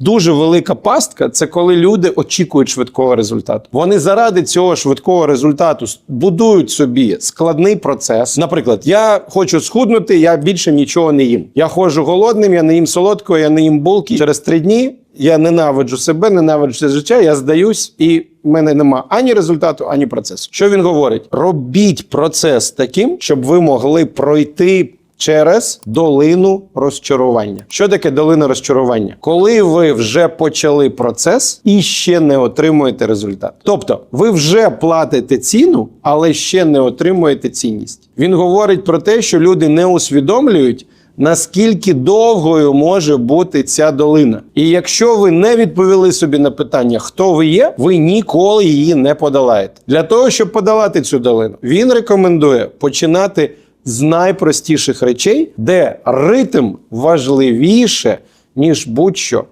Дуже велика пастка це коли люди очікують швидкого результату. Вони заради цього швидкого результату будують собі складний процес. Наприклад, я хочу схуднути, я більше нічого не їм. Я ходжу голодним, я не їм солодкого, я не їм булки. Через три дні я ненавиджу себе, ненавиджу життя, я здаюсь, і в мене нема ані результату, ані процесу. Що він говорить? Робіть процес таким, щоб ви могли пройти. Через долину розчарування. Що таке долина розчарування? Коли ви вже почали процес і ще не отримуєте результат. Тобто, ви вже платите ціну, але ще не отримуєте цінність. Він говорить про те, що люди не усвідомлюють. Наскільки довгою може бути ця долина? І якщо ви не відповіли собі на питання, хто ви є, ви ніколи її не подолаєте. Для того, щоб подолати цю долину, він рекомендує починати з найпростіших речей, де ритм важливіше, ніж будь-що.